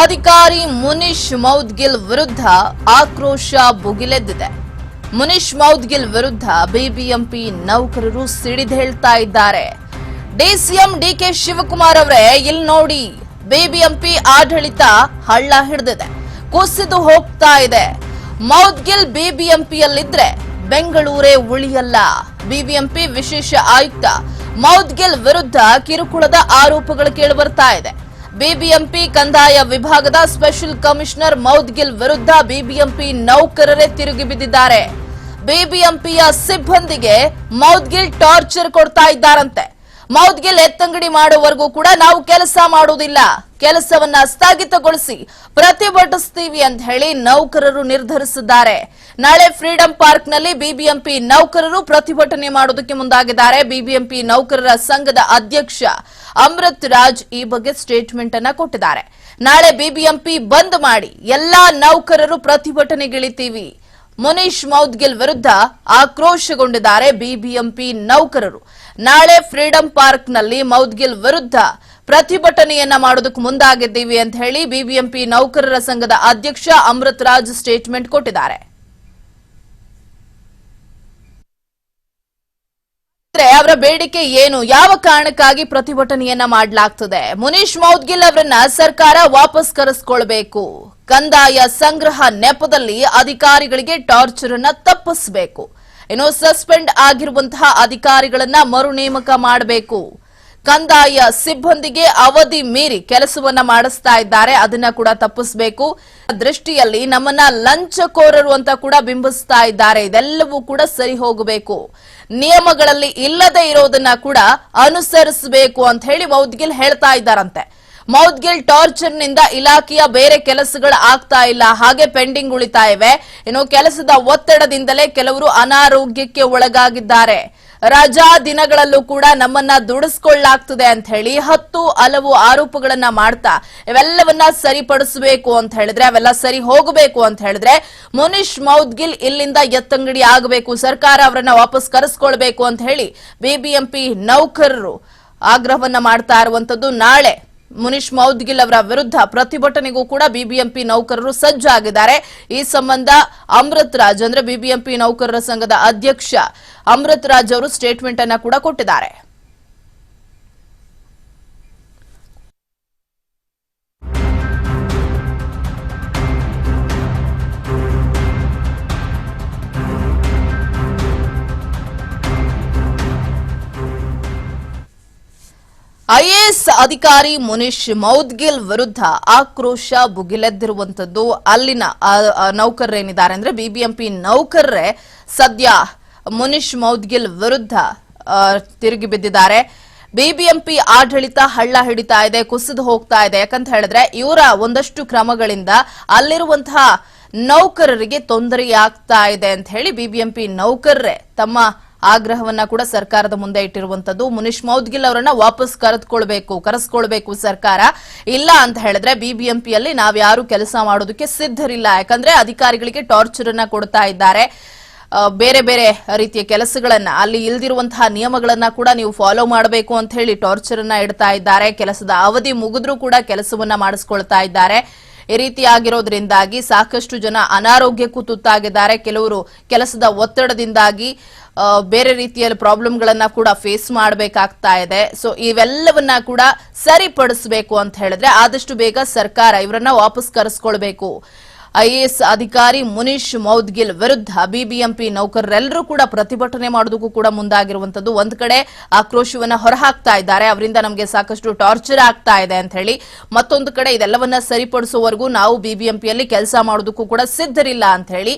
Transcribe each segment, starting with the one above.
ಅಧಿಕಾರಿ ಮುನೀಶ್ ಮೌದ್ಗಿಲ್ ವಿರುದ್ಧ ಆಕ್ರೋಶ ಭುಗಿಲೆದ್ದಿದೆ. ಮುನೀಶ್ ಮೌದ್ಗಿಲ್ ವಿರುದ್ಧ ಬಿಬಿಎಂಪಿ ನೌಕರರು ಸಿಡಿದೇಳ್ತಾ ಇದ್ದಾರೆ. ಡಿಸಿಎಂ ಡಿಕೆ ಶಿವಕುಮಾರ್ ಅವರೇ ಇಲ್ಲಿ ನೋಡಿ, ಬಿಬಿಎಂಪಿ ಆಡಳಿತ ಹಳ್ಳ ಹಿಡಿದಿದೆ, ಕುಸಿದು ಹೋಗ್ತಾ ಇದೆ. ಮೌದ್ಗಿಲ್ ಬಿಬಿಎಂಪಿಯಲ್ಲಿದ್ರೆ ಬೆಂಗಳೂರೇ ಉಳಿಯಲ್ಲ. ಬಿಬಿಎಂಪಿ ವಿಶೇಷ ಆಯುಕ್ತ ಮೌದ್ಗಿಲ್ ವಿರುದ್ಧ ಕಿರುಕುಳದ ಆರೋಪಗಳು ಕೇಳಿಬರ್ತಾ ಇದೆ. ಬಿಬಿಎಂಪಿ ಕಂದಾಯ ವಿಭಾಗದ ಸ್ಪೆಷಲ್ ಕಮಿಷನರ್ ಮೌದ್ಗಿಲ್ ವಿರುದ್ಧ ಬಿಬಿಎಂಪಿ ನೌಕರರೇ ತಿರುಗಿ ಬಿದ್ದಿದ್ದಾರೆ. ಬಿಬಿಎಂಪಿಯ ಸಿಬ್ಬಂದಿಗೆ ಮೌದ್ಗಿಲ್ ಟಾರ್ಚರ್ ಕೊಡ್ತಾ ಇದ್ದಾರಂತೆ. ಮೌದ್ಗಿಲ್ ಎತ್ತಂಗಡಿ ಮಾಡುವವರೆಗೂ ಕೂಡ ನಾವು ಕೆಲಸ ಮಾಡುವುದಿಲ್ಲ. ಕೆಲಸವನ್ನ ಸ್ಥಗಿತಗೊಳಿಸಿ ಪ್ರತಿಭಟಿಸ್ತೀವಿ ಅಂತ ಹೇಳಿ ನೌಕರರು ನಿರ್ಧರಿಸಿದ್ದಾರೆ. ನಾಳೆ ಫ್ರೀಡಂ ಪಾರ್ಕ್ನಲ್ಲಿ ಬಿಬಿಎಂಪಿ ನೌಕರರು ಪ್ರತಿಭಟನೆ ಮಾಡುವುದಕ್ಕೆ ಮುಂದಾಗಿದ್ದಾರೆ. ಬಿಬಿಎಂಪಿ ನೌಕರರ ಸಂಘದ ಅಧ್ಯಕ್ಷ ಅಮೃತ್ ರಾಜ್ ಈ ಬಗ್ಗೆ ಸ್ಟೇಟ್ಮೆಂಟ್ ಅನ್ನ ಕೊಟ್ಟಿದ್ದಾರೆ. ನಾಳೆ ಬಿಬಿಎಂಪಿ ಬಂದ್ ಮಾಡಿ ಎಲ್ಲಾ ನೌಕರರು ಪ್ರತಿಭಟನೆಗಿಳಿತೀವಿ. ಮುನೀಶ್ ಮೌದ್ಗಿಲ್ ವಿರುದ್ಧ ಆಕ್ರೋಶಗೊಂಡಿದ್ದಾರೆ ಬಿಬಿಎಂಪಿ ನೌಕರರು. ನಾಳೆ ಫ್ರೀಡಂ ಪಾರ್ಕ್ನಲ್ಲಿ ಮೌದ್ಗಿಲ್ ವಿರುದ್ಧ ಪ್ರತಿಭಟನೆಯನ್ನ ಮಾಡೋದಕ್ಕೆ ಮುಂದಾಗಿದ್ದೀವಿ ಅಂತ ಹೇಳಿ ಬಿಬಿಎಂಪಿ ನೌಕರರ ಸಂಘದ ಅಧ್ಯಕ್ಷ ಅಮೃತ್ ರಾಜ್ ಸ್ಟೇಟ್ಮೆಂಟ್ ಕೊಟ್ಟಿದ್ದಾರೆ. ಅವರ ಬೇಡಿಕೆ ಏನು? ಯಾವ ಕಾರಣಕ್ಕಾಗಿ ಪ್ರತಿಭಟನೆಯನ್ನ ಮಾಡಲಾಗ್ತದೆ? ಮುನೀಶ್ ಮೌದ್ಗಿಲ್ ಅವರನ್ನ ಸರ್ಕಾರ ವಾಪಸ್ ಕರೆಸ್ಕೊಳ್ಬೇಕು. ಕಂದಾಯ ಸಂಗ್ರಹ ನೆಪದಲ್ಲಿ ಅಧಿಕಾರಿಗಳಿಗೆ ಟಾರ್ಚರ್ ಅನ್ನ ತಪ್ಪಿಸಬೇಕು. ಇನ್ನು ಸಸ್ಪೆಂಡ್ ಆಗಿರುವಂತಹ ಅಧಿಕಾರಿಗಳನ್ನ ಮರು ನೇಮಕ ಮಾಡಬೇಕು. ಕಂದಾಯ ಸಿಬ್ಬಂದಿಗೆ ಅವಧಿ ಮೀರಿ ಕೆಲಸವನ್ನ ಮಾಡಿಸ್ತಾ ಇದ್ದಾರೆ. ಅದನ್ನ ಕೂಡ ತಪ್ಪಿಸಬೇಕು. ದೃಷ್ಟಿಯಲ್ಲಿ ನಮ್ಮನ್ನ ಲಂಚಕೋರರು ಅಂತ ಕೂಡ ಬಿಂಬಿಸ್ತಾ ಇದ್ದಾರೆ. ಇದೆಲ್ಲವೂ ಕೂಡ ಸರಿ ಹೋಗಬೇಕು. ನಿಯಮಗಳಲ್ಲಿ ಇಲ್ಲದೆ ಇರೋದನ್ನ ಕೂಡ ಅನುಸರಿಸಬೇಕು ಅಂತ ಹೇಳಿ ಮೌದ್ಗಿಲ್ ಹೇಳ್ತಾ ಇದ್ದಾರಂತೆ. ಮೌದ್ಗಿಲ್ ಟಾರ್ಚರ್ನಿಂದ ಇಲಾಖೆಯ ಬೇರೆ ಕೆಲಸಗಳು ಆಗ್ತಾ ಇಲ್ಲ. ಹಾಗೆ ಪೆಂಡಿಂಗ್ ಉಳಿತಾ ಇವೆ. ಇನ್ನು ಕೆಲಸದ ಒತ್ತಡದಿಂದಲೇ ಕೆಲವರು ಅನಾರೋಗ್ಯಕ್ಕೆ ಒಳಗಾಗಿದ್ದಾರೆ. ರಜಾ ದಿನಗಳಲ್ಲೂ ಕೂಡ ನಮ್ಮನ್ನ ದುಡಿಸ್ಕೊಳ್ಳಾಗ್ತದೆ ಅಂತ ಹೇಳಿ ಹತ್ತು ಹಲವು ಆರೋಪಗಳನ್ನ ಮಾಡ್ತಾ ಇವೆಲ್ಲವನ್ನ ಸರಿಪಡಿಸಬೇಕು ಅಂತ ಹೇಳಿದ್ರೆ, ಅವೆಲ್ಲ ಸರಿ ಹೋಗಬೇಕು ಅಂತ ಹೇಳಿದ್ರೆ ಮುನೀಶ್ ಮೌದ್ಗಿಲ್ ಇಲ್ಲಿಂದ ಎತ್ತಂಗಡಿ ಆಗಬೇಕು, ಸರ್ಕಾರ ಅವರನ್ನ ವಾಪಸ್ ಕರೆಸ್ಕೊಳ್ಬೇಕು ಅಂತ ಹೇಳಿ ಬಿಬಿಎಂಪಿ ನೌಕರರು ಆಗ್ರಹವನ್ನ ಮಾಡ್ತಾ ಇರುವಂತದ್ದು ನಾಳೆ. ಮುನೀಶ್ ಮೌದ್ಗಿಲ್ ಅವರ ವಿರುದ್ಧ ಪ್ರತಿಭಟನೆಗೂ ಕೂಡ ಬಿಬಿಎಂಪಿ ನೌಕರರು ಸಜ್ಜಾಗಿದ್ದಾರೆ. ಈ ಸಂಬಂಧ ಅಮೃತ್ ರಾಜ್ ಅಂದ್ರೆ ಬಿಬಿಎಂಪಿ ನೌಕರರ ಸಂಘದ ಅಧ್ಯಕ್ಷ ಅಮೃತ್ ರಾಜ್ ಅವರು ಸ್ಟೇಟ್ಮೆಂಟ್ ಅನ್ನ ಕೂಡ ಕೊಟ್ಟಿದ್ದಾರೆ. ಐಎಎಸ್ ಅಧಿಕಾರಿ ಮುನೀಶ್ ಮೌದ್ಗಿಲ್ ವಿರುದ್ಧ ಆಕ್ರೋಶ ಭುಗಿಲೆದ್ದಿರುವಂತದ್ದು ಅಲ್ಲಿನ ನೌಕರರೇನಿದ್ದಾರೆ ಅಂದ್ರೆ ಬಿಬಿಎಂಪಿ ನೌಕರರೇ ಸದ್ಯ ಮುನೀಶ್ ಮೌದ್ಗಿಲ್ ವಿರುದ್ಧ ತಿರುಗಿ ಬಿದ್ದಿದ್ದಾರೆ. ಬಿಬಿಎಂಪಿ ಆಡಳಿತ ಹಳ್ಳ ಹಿಡಿತಾ ಇದೆ, ಕುಸಿದು ಹೋಗ್ತಾ ಇದೆ. ಯಾಕಂತ ಹೇಳಿದ್ರೆ ಇವರ ಒಂದಷ್ಟು ಕ್ರಮಗಳಿಂದ ಅಲ್ಲಿರುವಂತಹ ನೌಕರರಿಗೆ ತೊಂದರೆಯಾಗ್ತಾ ಇದೆ ಅಂತ ಹೇಳಿ ಬಿಬಿಎಂಪಿ ನೌಕರರೇ ತಮ್ಮ ಆಗ್ರಹವನ್ನ ಕೂಡ ಸರ್ಕಾರದ ಮುಂದೆ ಇಟ್ಟಿರುವಂತದ್ದು. ಮುನೀಶ್ ಮೌದ್ಗಿಲ್ ಅವರನ್ನ ವಾಪಸ್ ಕರೆದುಕೊಳ್ಬೇಕು, ಕರೆಸ್ಕೊಳ್ಬೇಕು ಸರ್ಕಾರ. ಇಲ್ಲ ಅಂತ ಹೇಳಿದ್ರೆ ಬಿಬಿಎಂಪಿಯಲ್ಲಿ ನಾವ್ಯಾರು ಕೆಲಸ ಮಾಡೋದಕ್ಕೆ ಸಿದ್ಧರಿಲ್ಲ. ಯಾಕಂದ್ರೆ ಅಧಿಕಾರಿಗಳಿಗೆ ಟಾರ್ಚರ್ ಅನ್ನ ಕೊಡ್ತಾ ಇದ್ದಾರೆ. ಬೇರೆ ಬೇರೆ ರೀತಿಯ ಕೆಲಸಗಳನ್ನ, ಅಲ್ಲಿ ಇಲ್ದಿರುವಂತಹ ನಿಯಮಗಳನ್ನ ಕೂಡ ನೀವು ಫಾಲೋ ಮಾಡಬೇಕು ಅಂತ ಹೇಳಿ ಟಾರ್ಚರ್ ಅನ್ನ ಇಡ್ತಾ ಇದ್ದಾರೆ. ಕೆಲಸದ ಅವಧಿ ಮುಗಿದ್ರೂ ಕೂಡ ಕೆಲಸವನ್ನ ಮಾಡಿಸ್ಕೊಳ್ತಾ ಇದ್ದಾರೆ. ಈ ರೀತಿಯಾಗಿರೋದ್ರಿಂದಾಗಿ ಸಾಕಷ್ಟು ಜನ ಅನಾರೋಗ್ಯಕ್ಕೂ ತುತ್ತಾಗಿದ್ದಾರೆ. ಕೆಲವರು ಕೆಲಸದ ಒತ್ತಡದಿಂದಾಗಿ ಬೇರೆ ರೀತಿಯಲ್ಲಿ ಪ್ರಾಬ್ಲಮ್ಗಳನ್ನ ಕೂಡ ಫೇಸ್ ಮಾಡಬೇಕಾಗ್ತಾ ಇದೆ. ಸೊ ಇವೆಲ್ಲವನ್ನ ಕೂಡ ಸರಿಪಡಿಸಬೇಕು ಅಂತ ಹೇಳಿದ್ರೆ ಆದಷ್ಟು ಬೇಗ ಸರ್ಕಾರ ಇವರನ್ನ ವಾಪಸ್ ಕರೆಸ್ಕೊಳ್ಬೇಕು. ಐಎಎಸ್ ಅಧಿಕಾರಿ ಮುನೀಶ್ ಮೌದ್ಗಿಲ್ ವಿರುದ್ಧ ಬಿಬಿಎಂಪಿ ನೌಕರರೆಲ್ಲರೂ ಕೂಡ ಪ್ರತಿಭಟನೆ ಮಾಡೋದಕ್ಕೂ ಕೂಡ ಮುಂದಾಗಿರುವಂತದ್ದು. ಒಂದ್ ಕಡೆ ಆಕ್ರೋಶವನ್ನ ಹೊರಹಾಕ್ತಾ ಇದ್ದಾರೆ. ಅವರಿಂದ ನಮಗೆ ಸಾಕಷ್ಟು ಟಾರ್ಚರ್ ಆಗ್ತಾ ಇದೆ ಅಂತ ಹೇಳಿ ಮತ್ತೊಂದು ಕಡೆ ಇದೆಲ್ಲವನ್ನ ಸರಿಪಡಿಸುವವರೆಗೂ ನಾವು ಬಿಬಿಎಂಪಿಯಲ್ಲಿ ಕೆಲಸ ಮಾಡೋದಕ್ಕೂ ಕೂಡ ಸಿದ್ಧರಿಲ್ಲ ಅಂತ ಹೇಳಿ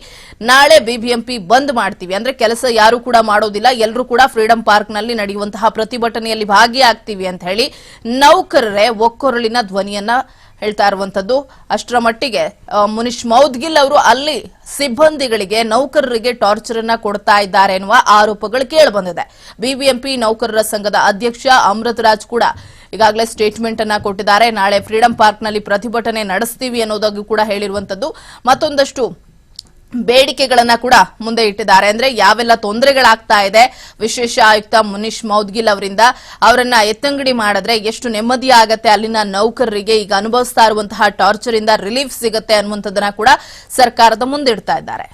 ನಾಳೆ ಬಿಬಿಎಂಪಿ ಬಂದ್ ಮಾಡ್ತೀವಿ. ಅಂದ್ರೆ ಕೆಲಸ ಯಾರು ಕೂಡ ಮಾಡೋದಿಲ್ಲ. ಎಲ್ಲರೂ ಕೂಡ ಫ್ರೀಡಂ ಪಾರ್ಕ್ನಲ್ಲಿ ನಡೆಯುವಂತಹ ಪ್ರತಿಭಟನೆಯಲ್ಲಿ ಭಾಗಿಯಾಗ್ತೀವಿ ಅಂತ ಹೇಳಿ ನೌಕರರೇ ಒಕ್ಕೊರಳಿನ ಧ್ವನಿಯನ್ನ ಹೇಳ್ತಾ ಇರುವಂತದ್ದು, ಅಷ್ಟರ ಮಟ್ಟಿಗೆ ಮುನಿಶ್ ಮೌದ್ಗಿಲ್ ಅವರು ಅಲ್ಲಿ ಸಿಬ್ಬಂದಿಗಳಿಗೆ ನೌಕರರಿಗೆ ಟಾರ್ಚರ್ ಅನ್ನ ಕೊಡ್ತಾ ಇದ್ದಾರೆ ಎನ್ನುವ ಆರೋಪಗಳು ಕೇಳಿ ಬಂದಿದೆ. ಬಿಬಿಎಂಪಿ ನೌಕರರ ಸಂಘದ ಅಧ್ಯಕ್ಷ ಅಮೃತ್ ರಾಜ್ ಕೂಡ ಈಗಾಗಲೇ ಸ್ಟೇಟ್ಮೆಂಟ್ ಅನ್ನ ಕೊಟ್ಟಿದ್ದಾರೆ. ನಾಳೆ ಫ್ರೀಡಂ ಪಾರ್ಕ್ನಲ್ಲಿ ಪ್ರತಿಭಟನೆ ನಡೆಸ್ತೀವಿ ಅನ್ನೋದಾಗಿ ಕೂಡ ಹೇಳಿರುವಂತದ್ದು, ಮತ್ತೊಂದಷ್ಟು ಬೇಡಿಕೆಗಳನ್ನ ಕೂಡ ಮುಂದೆ ಇಟ್ಟಿದ್ದಾರೆ. ಅಂದ್ರೆ ಯಾವೆಲ್ಲ ತೊಂದರೆಗಳಾಗ್ತಾ ಇದೆ, ವಿಶೇಷ ಆಯುಕ್ತ ಮುನೀಶ್ ಮೌದ್ಗಿಲ್ ಅವರಿಂದ ಅವರನ್ನ ಎತ್ತಂಗಡಿ ಮಾಡಿದ್ರೆ ಎಷ್ಟು ನೆಮ್ಮದಿ ಆಗತ್ತೆ, ಅಲ್ಲಿನ ನೌಕರರಿಗೆ ಈಗ ಅನುಭವಿಸ್ತಾ ಇರುವಂತಹ ಟಾರ್ಚರ್ ಇಂದ ರಿಲೀಫ್ ಸಿಗುತ್ತೆ ಅನ್ನುವಂಥದ್ದನ್ನ ಕೂಡ ಸರ್ಕಾರದ ಮುಂದಿಡ್ತಾ ಇದ್ದಾರೆ.